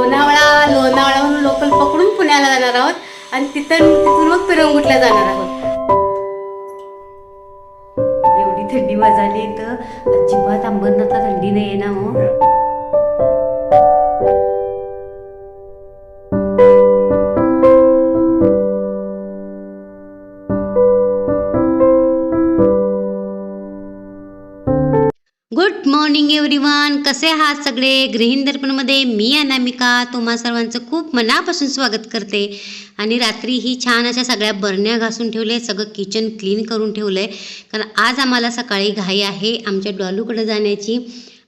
लोणावळा लोणावळाहून लोकल पकडून पुण्याला जाणार आहोत आणि तिथं तिथून मग पिरंगुटला जाणार आहोत. एवढी थंडी वाजाली तर अजिबात अंबरनाथला थंडी नाही आहे ना हो. हो. गुड मॉर्निंग एव्हरीवन कसे आहात सगळे? गृहिणी दर्पणमध्ये मी अनामिका. तुम्हा सर्वांचं खूप मनापासून स्वागत करते. आणि रात्री ही छान अशा सगळ्या बरण्या घासून ठेवले सगळं किचन क्लीन करून ठेवलं आहे कारण आज आम्हाला सकाळी घाई आहे आमच्या डॉलूकडे जाण्याची.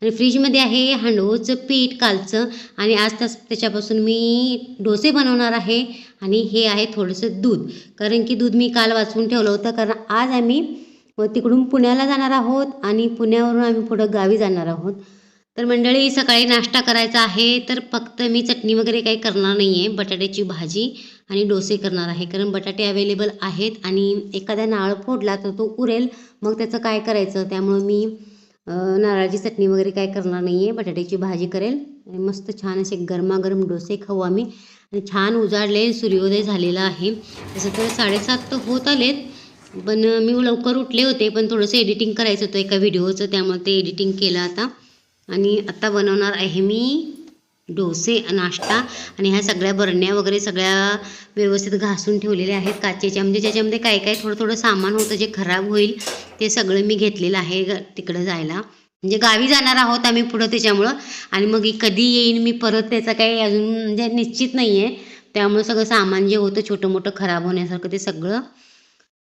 आणि फ्रीजमध्ये आहे हांडवोचं पीठ कालचं. आणि आज त्यास त्याच्यापासून मी डोसे बनवणार आहे. आणि हे आहे थोडंसं दूध. कारण की दूध मी काल वाचवून ठेवलं होतं. कारण आज आम्ही व तिकडून पुण्याला जाणार आहोत आणि पुण्यावरून आम्ही पुढं गावी जाणार आहोत. तर मंडळी सकाळी नाश्ता करायचा आहे तर फक्त मी चटणी वगैरे काही करणार नाही आहे बटाट्याची भाजी आणि डोसे करणार आहे कारण बटाटे अवेलेबल आहेत आणि एखादा नारळ फोडला तर तो उरेल. मग त्याचं काय करायचं? त्यामुळं मी नारळाची चटणी वगैरे काय करणार नाही आहे बटाट्याची भाजी करेल. मस्त छान असे गरमागरम डोसे खाऊ आम्ही. आणि छान उजाडले सूर्योदय झालेला आहे. तसं तर साडेसात तर होत आलेत. पण मी लवकर उठले होते पण थोडंसं एडिटिंग करायचं होतं एका व्हिडिओचं त्यामुळे ते एडिटिंग केलं आता. आणि आत्ता बनवणार आहे मी डोसे नाश्ता आणि ह्या सगळ्या बरण्या वगैरे सगळ्या व्यवस्थित घासून ठेवलेल्या आहेत काचेच्या. म्हणजे ज्याच्यामध्ये काय काय थोडं थोडं सामान होतं जे खराब होईल ते सगळं मी घेतलेलं आहे ग- तिकडं जायला. म्हणजे गावी जाणार आहोत आम्ही पुढं त्याच्यामुळं. आणि मग कधी येईन मी परत त्याचं काही अजून म्हणजे निश्चित नाही आहे त्यामुळं सगळं सामान जे होतं छोटं मोठं खराब होण्यासारखं ते सगळं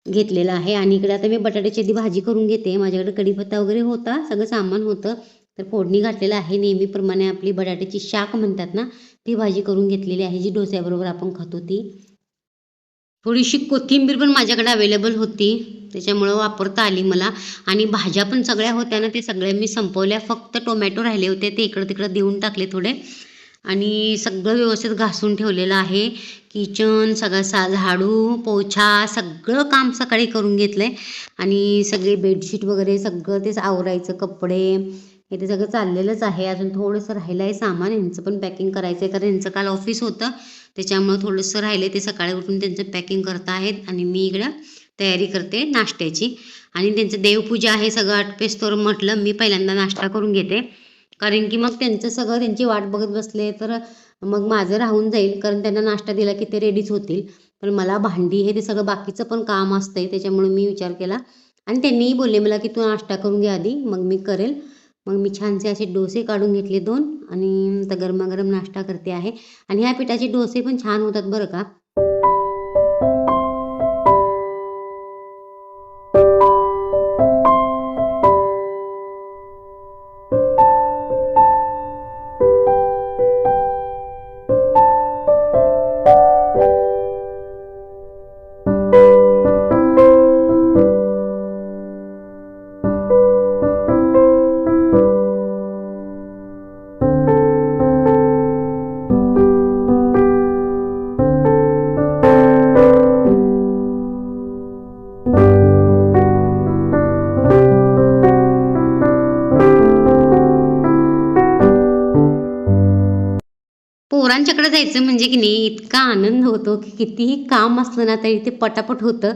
घेतलेलं आहे. आणि इकडे आता मी बटाट्याची आधी भाजी करून घेते. माझ्याकडे कढीपत्ता वगैरे होता. सगळं सामान होतं. तर फोडणी घातलेलं आहे. नेहमीप्रमाणे आपली बटाट्याची शाक म्हणतात ना ती भाजी करून घेतलेली आहे जी डोस्याबरोबर आपण खातो ती थोडीशी कोथिंबीर पण माझ्याकडे अवेलेबल होती. त्याच्यामुळं वापरता आली मला. आणि भाज्या पण सगळ्या होत्या ना ते सगळ्या मी संपवल्या. फक्त टोमॅटो राहिले होते. ते इकडं तिकडं देऊन टाकले थोडे. आणि सगळं व्यवस्थित घासून ठेवलेलं आहे. किचन सगळं सा झाडू पोछा सगळं काम सकाळी करून घेतलं आहे आणि सगळे बेडशीट वगैरे सगळं तेच आवरायचं कपडे हे ते सगळं चाललेलंच आहे. अजून थोडंसं राहिलं आहे सामान. यांचं पण पॅकिंग करायचं आहे कारण यांचं काल ऑफिस होतं. त्याच्यामुळं थोडंसं राहिलं आहे ते सकाळी उठून त्यांचं पॅकिंग करत आहेत. आणि मी इकडं तयारी करते नाश्त्याची. आणि त्यांचं देवपूजा आहे सगळं आटपेस्तोर म्हटलं मी पहिल्यांदा नाश्ता करून घेते. कारण की मग त्यांचं सगळं त्यांची वाट बघत बसले तर मग माझं राहून जाईल. कारण त्यांना नाश्ता दिला की ते रेडीच होतील. पण मला भांडी हे ते सगळं बाकीचं पण काम असतंय. त्याच्यामुळे मी विचार केला. आणि त्यांनीही बोलले मला की तू नाश्ता करून घे आधी. मग मी करेल. मग मी छानसे असे डोसे काढून घेतले दोन. आणि गरमागरम नाश्ता करते आहे. आणि ह्या पिठाचे डोसे पण छान होतात बरं का. पोरांच्याकडे जायचं म्हणजे की नाही इतका आनंद होतो की कितीही काम असलं ना तरी ते पटापट होतं.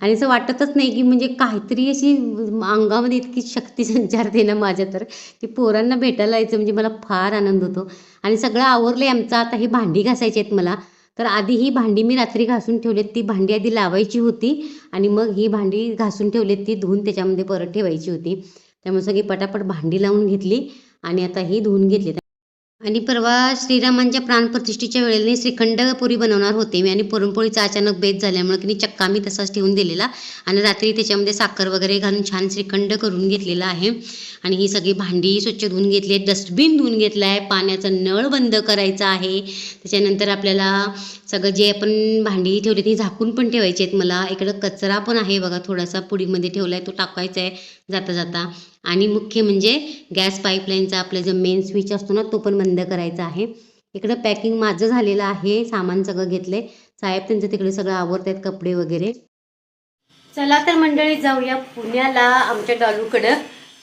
आणि असं वाटतच नाही की म्हणजे काहीतरी अशी अंगामध्ये इतकी शक्ती संचारते ना माझ्या तर की पोरांना भेटायला यायचं म्हणजे मला फार आनंद होतो. आणि सगळं आवरलं आहे आमचं. आता ही भांडी घासायची आहेत मला. तर आधी ही भांडी मी रात्री घासून ठेवलीत. ती भांडी आधी लावायची होती आणि मग ही भांडी घासून ठेवलीत. ती धुवून त्याच्यामध्ये परत ठेवायची होती. त्यामुळे सगळी पटापट भांडी लावून घेतली आणि आता ही धुवून घेतली. आणि परवा श्रीरामांच्या प्राणप्रतिष्ठेच्या वेळेला श्रीखंड पुरी बनवणार होते. मी आणि पुरणपोळीचा अचानक बेत झाल्यामुळे की चक्का मी तसाच ठेवून दिलेला. आणि रात्री त्याच्यामध्ये साखर वगैरे घालून छान श्रीखंड करून घेतलेला आहे. आणि ही सगळी भांडी स्वच्छ धुवून घेतली आहेत. डस्टबिन धुवून घेतलं आहे. पाण्याचा नळ बंद करायचा आहे. त्याच्यानंतर आपल्याला सगळं जे आपण भांडी ठेवली ती झाकून पण ठेवायची आहेत. मला इकडं कचरा पण आहे बघा थोडासा पुडीमध्ये ठेवला आहे तो टाकायचा आहे जाता जाता. आणि मुख्य म्हणजे गॅस पाईपलाईनचा आपला जो मेन स्विच असतो ना तो पण बंद करायचा आहे. इकडं पॅकिंग माझं झालेलं आहे सामान सगळं घेतलंय. साहेब त्यांचं तिकडे सगळं आवरत आहेत कपडे वगैरे. चला तर मंडळी जाऊया पुण्याला आमच्या डॉलूकडं.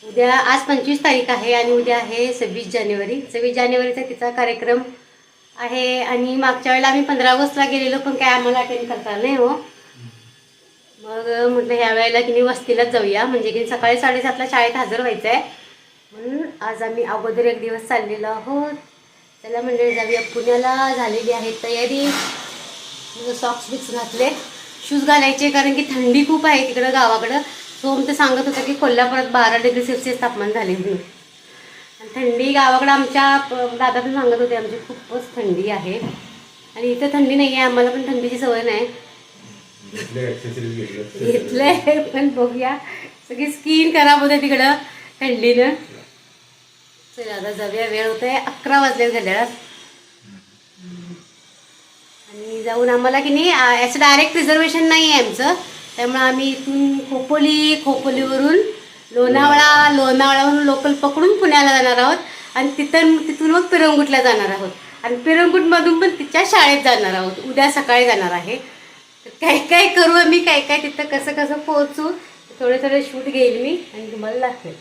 उद्या आज पंचवीस तारीख आहे आणि उद्या आहे सव्वीस जानेवारी. सव्वीस जानेवारीचा तिचा कार्यक्रम आहे आणि मागच्या वेळेला आम्ही पंधरा ऑगस्टला गेलेलो पण काय आम्हाला अटेंड करता नाही हो. मग म्हटलं ह्या वेळेला की नाही वस्तीलाच जाऊया. म्हणजे की सकाळी साडेसातला शाळेत हजर व्हायचं आहे म्हणून आज आम्ही अगोदर एक दिवस चाललेलो आहोत. त्याला म्हणजे जाऊया. पुण्याला झालेली आहे तयारी. सॉक्स बिक्स घातले. शूज घालायचे कारण की थंडी खूप आहे तिकडं गावाकडं. सोम ते सांगत होता की कोल्हापुरात बारा डिग्री सेल्सिअस तापमान झाले म्हणून. थंडी गावाकडं आमच्या दादा पण सांगत होते आमची खूपच थंडी आहे. आणि इथं थंडी नाही आहे आम्हाला पण थंडीची सवय नाही. घेतलंय पण बघूया. सगळी स्किन खराब होते तिकडं थंडीनं. चला आता जाऊया. वेळ होतोय अकरा वाजले घड्याळात आणि जाऊन आम्हाला की नाही याचं डायरेक्ट रिझर्वेशन नाही आहे आमचं. त्यामुळे आम्ही इथून खोपोली खोपोलीवरून लोणावळा लोणावळावरून लोकल पकडून पुण्याला जाणार आहोत. आणि तिथं तिथून मग पिरंगुटला जाणार आहोत. आणि पिरंगुटमधून पण तिच्या शाळेत जाणार आहोत. उद्या सकाळी जाणार आहे. तर काय काय करू आम्ही? काय काय तिथं कसं कसं पोहोचू? थोडे थोडे शूट घेईल मी आणि तुम्हाला दाखवेल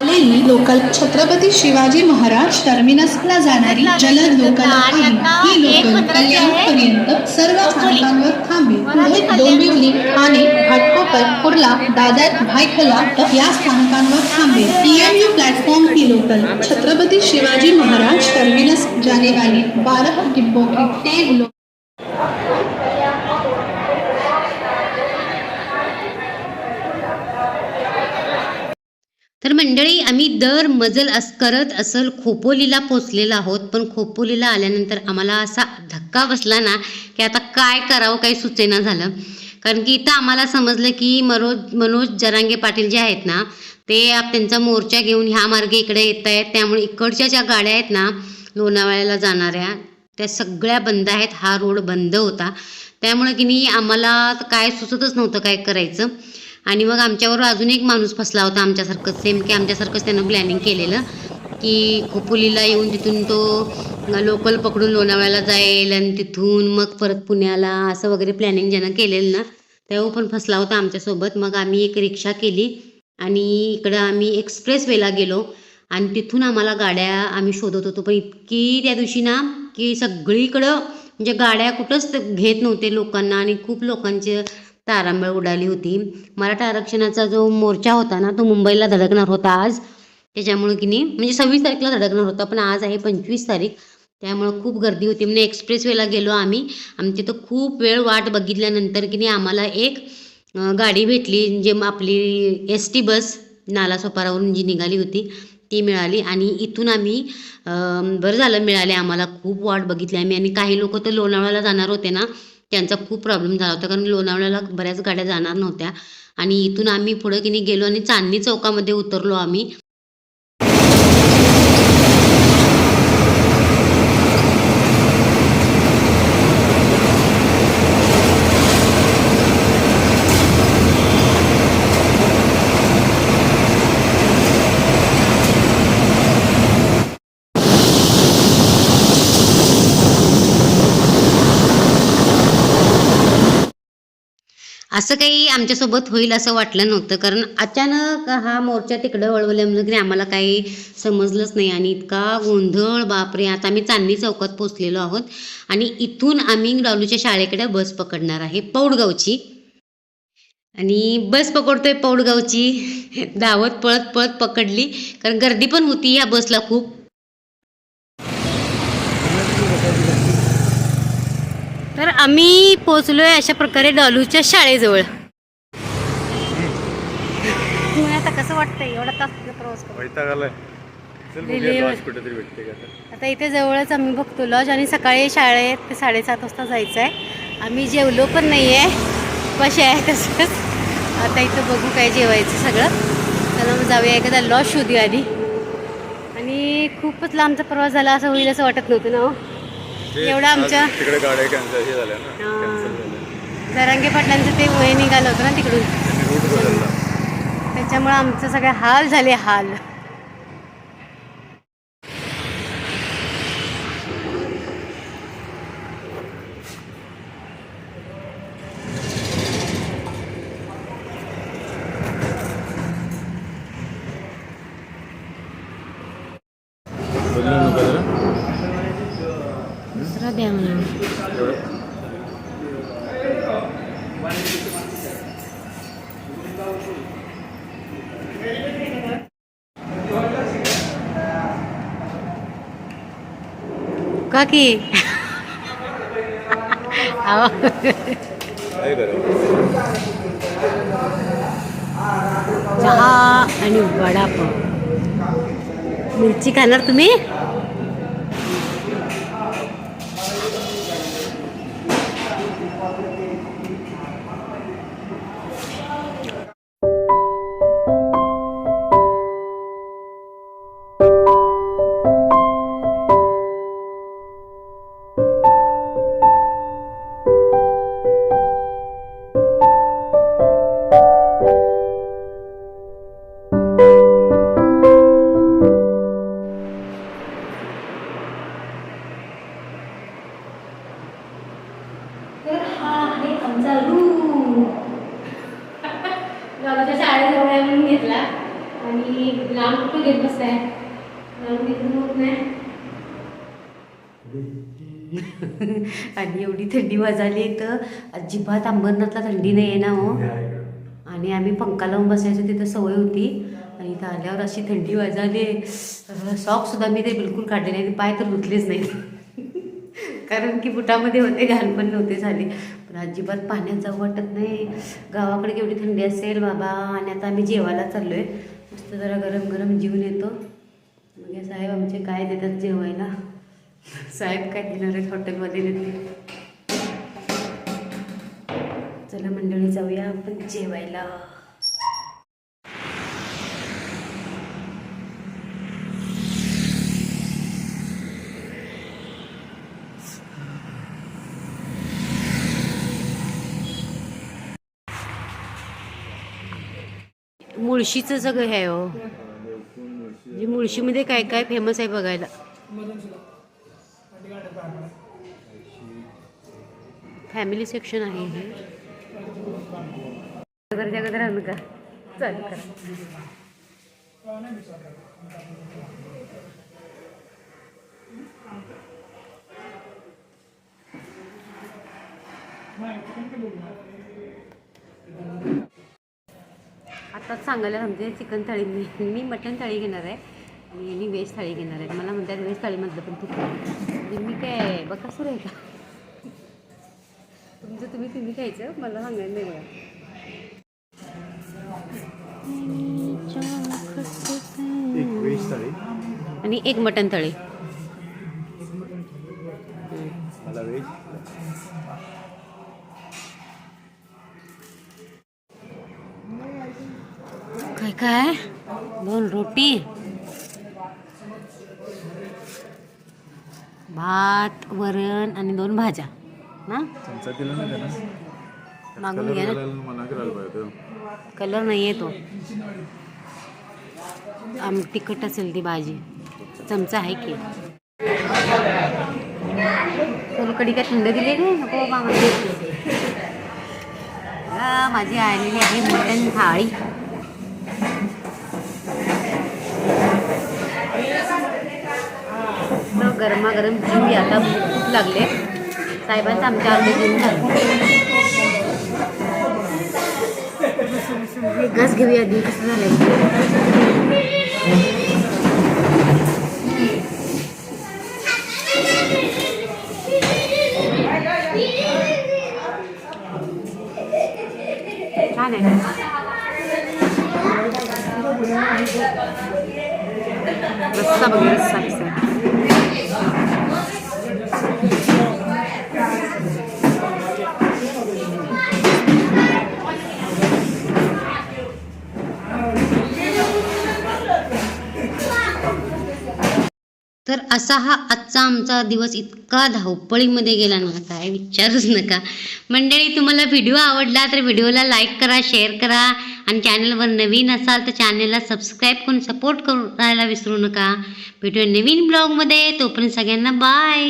आलेली लोकल छत्रपती शिवाजी महाराज टर्मिनसला जाणारी जलद लोकल ही लोकल कल्याणपर्यंत सर्व स्थानकांवर थांबेल डोंबिवली ठाणे घाटकोपर कुर्ला दादर भायखला या स्थानकांवर थांबेल टीएमयू प्लॅटफॉर्म ही लोकल छत्रपती शिवाजी महाराज टर्मिनस जाने वाली बारह डिब्बों की लोकल तर मंडळी आम्ही दर मजल अस करत असल खोपोलीला पोचलेलो आहोत. पण खोपोलीला आल्यानंतर आम्हाला असा धक्का बसला ना की आता काय करावं काही सुचेना झालं. कारण की इथं आम्हाला समजलं की मनोज मनोज जरांगे पाटील जे आहेत ना ते आप- त्यांचा मोर्चा घेऊन ह्या मार्गे इकडे येत आहेत. त्यामुळे इकडच्या ज्या गाड्या आहेत ना लोणावळ्याला जाणाऱ्या त्या सगळ्या बंद आहेत. हा रोड बंद होता. त्यामुळे की नाही आम्हाला काय सुचतच नव्हतं काय करायचं. आणि मग आमच्यावर अजून एक माणूस फसला होता आमच्यासारखंच सेम की आमच्यासारखंच त्यानं प्लॅनिंग केलेलं की खोपोलीला येऊन तिथून तो लोकल पकडून लोणावळ्याला जाईल आणि तिथून मग परत पुण्याला असं वगैरे प्लॅनिंग ज्यानं केलेलं ना तेव्हा पण फसला होता आमच्यासोबत. मग आम्ही एक रिक्षा केली आणि इकडं आम्ही एक्सप्रेस वेला गेलो आणि तिथून आम्हाला गाड्या आम्ही शोधत होतो. पण इतकी त्या दिवशी ना की सगळीकडं म्हणजे गाड्या कुठंच घेत नव्हते लोकांना आणि खूप लोकांचे तारांबळ उडाली होती. मराठा आरक्षणाचा जो मोर्चा होता ना तो मुंबईला धडकणार होता आज. त्याच्यामुळं की नाही म्हणजे सव्वीस तारीखला धडकणार होता पण आज आहे पंचवीस तारीख. त्यामुळं खूप गर्दी होती. म्हणजे एक्सप्रेस वेला गेलो आम्ही. आम्ही तिथं खूप वेळ वाट बघितल्यानंतर की नाही आम्हाला एक गाडी भेटली जे आपली एस टी बस नालासोपारावरून जी निघाली होती ती मिळाली. आणि इथून आम्ही बरं झालं मिळाले. आम्हाला खूप वाट बघितली आम्ही. आणि काही लोक तर लोणावळ्याला जाणार होते ना त्यांचा खूप प्रॉब्लेम झाला होता. कारण लोणावळ्याला बऱ्याच गाड्या जाणार नव्हत्या. आणि इथून आम्ही पुढं की नाही गेलो आणि चांदणी चौकामध्ये उतरलो आम्ही. असं काही आमच्यासोबत होईल असं वाटलं नव्हतं. कारण अचानक हा मोर्चा तिकडं वळवल्यामुळे की आम्हाला काही समजलंच नाही आणि इतका गोंधळ बापरे आता आम्ही चांदणी चौकात पोचलेलो आहोत. आणि इथून आम्ही डॉलूच्या शाळेकडे बस पकडणार आहे पौडगावची. आणि बस पकडतोय पौडगावची. धावत पळत पळत पकडली. कारण गर्दी पण होती या बसला खूप. तर आम्ही पोचलोय अशा प्रकारे डॉलूच्या शाळेजवळ. आता कसं वाटतंय? एवढा तास प्रवास. आता. इथे जवळच आम्ही बघतो लॉज आणि सकाळी शाळेत ते साडेसात वाजता जायचं आहे आम्ही जेवलो पण नाही आहे कसे आहे तसंच. आता इथं बघू काय जेवायचं सगळं. चला मग जाऊया एखादा लॉज शोधूया आधी. आणि खूपच लांबचा प्रवास झाला असं होईल असं वाटत नव्हतं ना हो. एवढं आमच्या- तिकडे गाड्या कॅन्सल हे झाल्या ना. कॅन्सल झाल्या. जरांगे पाटलांचं ते वय निघालं होतं ना तिकडून. त्यांनी रूट बदलला. त्याच्यामुळे आमचं सगळे हाल झाले हाल. बदलू नका जरा दुसरा द्या म्हणा एवढं. का की अहो, काय करावं चहा आणि वडापाव मिरची खाणार तुम्ही थंडी वाजाली तर अजिबात अंबरनाथला थंडी नाही आहे ना हो. आणि आम्ही पंखा लावून बसायचो तिथं सवय होती. आणि इथं आल्यावर अशी थंडी वाजाली. सॉक्ससुद्धा मी ते बिलकुल काढले नाही. पाय तर धुतलेच नाही. कारण की बुटामध्ये होते घाण पण नव्हते झाले. पण अजिबात पाण्यात जाऊ वाटत नाही. गावाकडे केवढी थंडी असेल बाबा. आणि आता आम्ही जेवायला चाललो आहे मस्त जरा गरम गरम जेवून येतो. हे साहेब आमचे काय देतात जेवायला? साहेब काय देणार आहेत हॉटेलमध्ये देते चला मंडळी जाऊया आपण जेवायला. मुळशीचं सगळं आहे हो. म्हणजे मुळशीमध्ये काय काय फेमस आहे बघायला? फॅमिली सेक्शन आहे हे. अगर जगत का? चल आत्ताच आताच सांगायला सांगते चिकन थाळी मी मी मटन थाळी घेणार आहे आणि यांनी व्हेज थाळी घेणार आहे मला म्हणतात व्हेज थाळीमधलं पण तू मी काय बकासूर आहे का? तुमचं तुम्ही तुम्ही खायचं मला सांगायला नाही बघा आणि एक मटन व्हेज काय काय? दोन रोटी. भात वरण आणि दोन भाज्या. ना? चमचा दिला ना त्यानं? मागून कलर घ्या ना. घालायला मना करायला पाहिजे होतं. कलर नाही आहे तो. आम तिखट असेल ती भाजी. चमचा आहे की? सोलकडी काय थंड दिली रे? नको बाबा माझी आलेली आहे मटण थाळी. गरमागरम जीव आता खूप लागले. tay bánh tam tròn đi dính thật Gas gue ya di sana lagi. Bagus. असा हा आजचा आमचा दिवस इतका धावपळीमध्ये गेला ना काय विचारूच नका. मंडळी तुम्हाला व्हिडिओ आवडला तर व्हिडिओला लाईक करा शेअर करा. आणि चॅनलवर नवीन असाल तर चॅनलला सबस्क्राईब करून सपोर्ट करायला विसरू नका. भेटूया नवीन ब्लॉगमध्ये तोपर्यंत सगळ्यांना बाय